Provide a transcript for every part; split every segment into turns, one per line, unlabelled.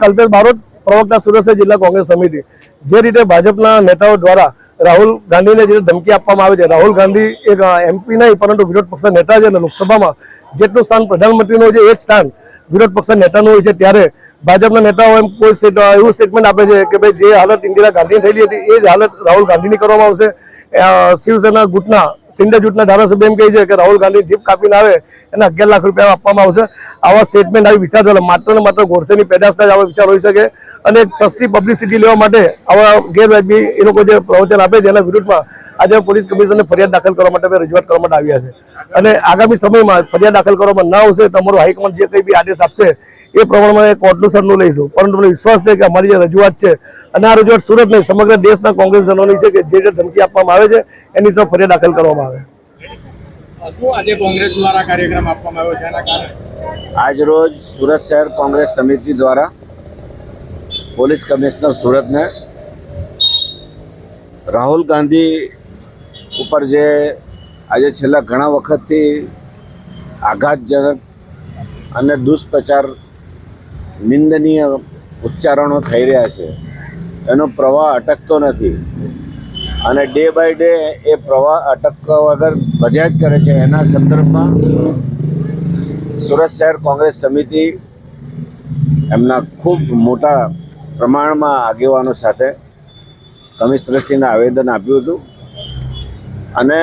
કલ્પેશ બારોટ પ્રવક્તા સુરેશ જિલ્લા કોંગ્રેસ સમિતિ. જે રીતે ભાજપના નેતાઓ દ્વારા રાહુલ ગાંધીને જે ધમકી આપવામાં આવે છે, રાહુલ ગાંધી એક એમપી નહીં, પરંતુ વિરોધ પક્ષના નેતા છે અને લોકસભામાં જેટલું સ્થાન પ્રધાનમંત્રીનું છે, એ જ સ્થાન વિરોધ પક્ષના નેતાનું હોય છે. ત્યારે ભાજપના નેતાઓ એમ કોઈ એવું સ્ટેટમેન્ટ આપે છે કે ભાઈ જે હાલત ઇન્દિરા ગાંધી થયેલી હતી, એ જ હાલત રાહુલ ગાંધીની કરવામાં આવશે. શિવસેના ગુટના સિંડા જૂથના ધારાસભ્ય એમ કહે છે કે રાહુલ ગાંધી જીપ કાપીને આવે એને અગિયાર લાખ રૂપિયા આપવામાં આવશે. આવા સ્ટેટમેન્ટ આવી વિચારધારા માત્ર ને માત્ર ગોડસેની પેદાશના જ આવા વિચાર હોઈ શકે. અને સસ્તી પબ્લિસિટી લેવા માટે આવા ગેરવાજબી એ લોકો જે પ્રવચન આપે જેના વિરુદ્ધમાં આજે પોલીસ કમિશનરને ફરિયાદ દાખલ કરવા માટે અમે રજૂઆત કરવા માટે આવ્યા છે. અને આગામી સમયમાં ફરિયાદ દાખલ કરવામાં ના આવશે તો અમારું હાઈકમાન્ડ જે કંઈ બી આદેશ આપશે એ પ્રમાણમાં કોર્ટનું સરનું લઈશું. પરંતુ મને વિશ્વાસ છે કે અમારી જે રજૂઆત છે અને આ રજૂઆત સુરત નહીં સમગ્ર દેશના કોંગ્રેસજનોની છે કે જે જે ધમકી આપવામાં આવે છે એની સૌ ફરિયાદ દાખલ કરવામાં આવે.
શું આજે કોંગ્રેસ દ્વારા કાર્યક્રમ આપવામાં આવ્યો છે? એના કારણે?
આજ રોજ સુરત શહેર કોંગ્રેસ સમિતિ દ્વારા પોલીસ કમિશનર સુરતને રાહુલ ગાંધી ઉપર જે આજે છેલ્લા ઘણા વખતથી આઘાતજનક અને દુષ્પ્રચાર નિંદનીય ઉચ્ચારણો થઈ રહ્યા છે. એનો પ્રવાહ અટકતો નથી. અને ડે બાય ડે એ પ્રવાહ અટકવા વગર વધ્યા જ કરે છે. એના સંદર્ભમાં સુરત શહેર કોંગ્રેસ સમિતિ એમના ખૂબ મોટા પ્રમાણમાં આગેવાનો સાથે કમિશનરશ્રીને આવેદન આપ્યું હતું. અને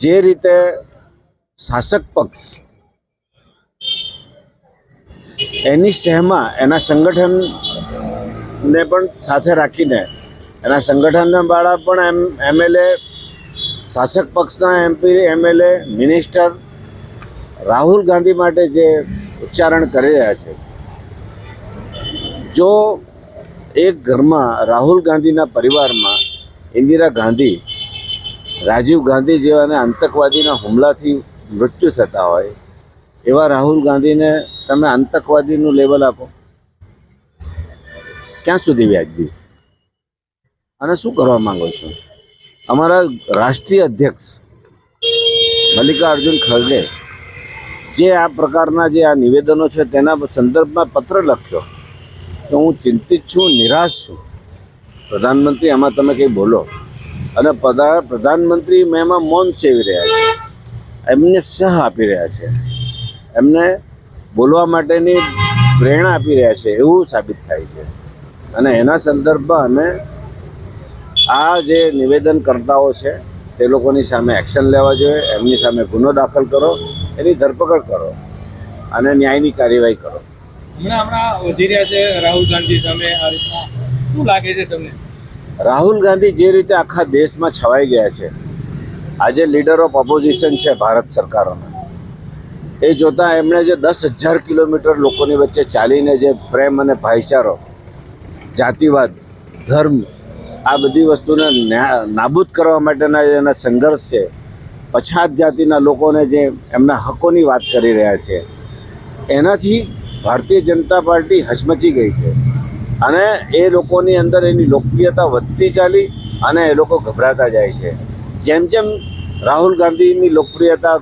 જે રીતે શાસક પક્ષ એની સહેમાં, એના સંગઠનને પણ સાથે રાખીને, એના સંગઠનના વાળા પણ એમ, એમએલએ, શાસક પક્ષના MP, MLA, minister Rahul Gandhi માટે જે ઉચ્ચારણ કરી રહ્યા છે. જો એક ઘરમાં રાહુલ ગાંધીના પરિવારમાં ઇન્દિરા ગાંધી, રાજીવ ગાંધી જેવાને આતંકવાદીના હુમલાથી મૃત્યુ થતા હોય, એવા રાહુલ ગાંધીને તમે આતંકવાદીનું લેવલ આપો. ક્યાં સુધી વ્યાજબી? અને શું કરવા માંગો છો? અમારા રાષ્ટ્રીય અધ્યક્ષ મલ્લિકાર્જુન ખડગે જે આ પ્રકારના જે આ નિવેદનો છે તેના સંદર્ભમાં પત્ર લખ્યો. તો હું ચિંતિત છું, નિરાશ છું. પ્રધાનમંત્રી, આમાં તમે કંઈ બોલો. અને પ્રધા, પ્રધાનમંત્રી એમાં મૌન સેવી રહ્યા છે. એમને સહ આપી રહ્યા છે. એમને બોલવા માટેની પ્રેરણા આપી રહ્યા છે, એવું સાબિત થાય છે. અને એના સંદર્ભમાં અમે આ જે નિવેદનકર્તાઓ છે, તે લોકોની સામે એક્શન લેવા જોઈએ, એમની સામે ગુનો દાખલ કરો, એની ધરપકડ કરો, અને ન્યાયની કાર્યવાહી કરો.
હમણાં હમણાં વધી રહ્યા છે રાહુલ ગાંધી સામે શું લાગે
રાહુલ ગાંધી જે રીતે આખા દેશમાં છવાઈ ગયા છે, આજે લીડર ઓફ ઓપોઝિશન છે ભારત સરકારોના. એ જોતાં એમણે જે દસ હજાર કિલોમીટર લોકોની વચ્ચે ચાલીને જે પ્રેમ અને ભાઈચારો, જાતિવાદ, ધર્મ, આ બધી વસ્તુને નાબૂદ કરવા માટેના એના સંઘર્ષ છે, પછાત જાતિના લોકોને જે એમના હકોની વાત કરી રહ્યા છે, એનાથી ભારતીય જનતા પાર્ટી હચમચી ગઈ છે. અને એ લોકોની અંદર એની લોકપ્રિયતા વધતી ચાલી અને એ લોકો ગભરાતા જાય છે. જેમ જેમ રાહુલ ગાંધીની લોકપ્રિયતા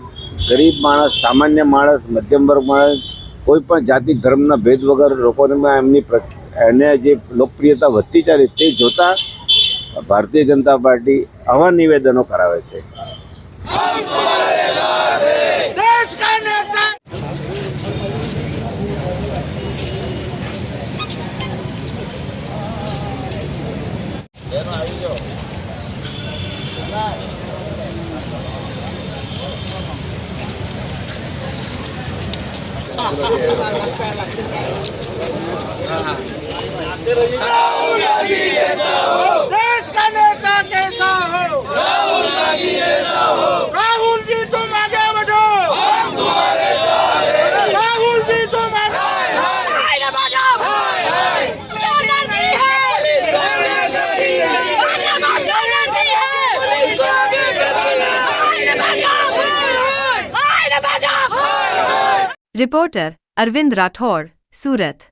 ગરીબ માણસ, સામાન્ય માણસ, મધ્યમ વર્ગ માણસ, કોઈ પણ જાતિ, ધર્મના ભેદ વગર લોકોને એમની એને જે લોકપ્રિયતા વધતી ચાલી તે જોતાં ભારતીય જનતા પાર્ટી આવા નિવેદનો કરાવે છે.
राहुल
રિપોર્ટર અરવિંદ રાઠોડ સુરત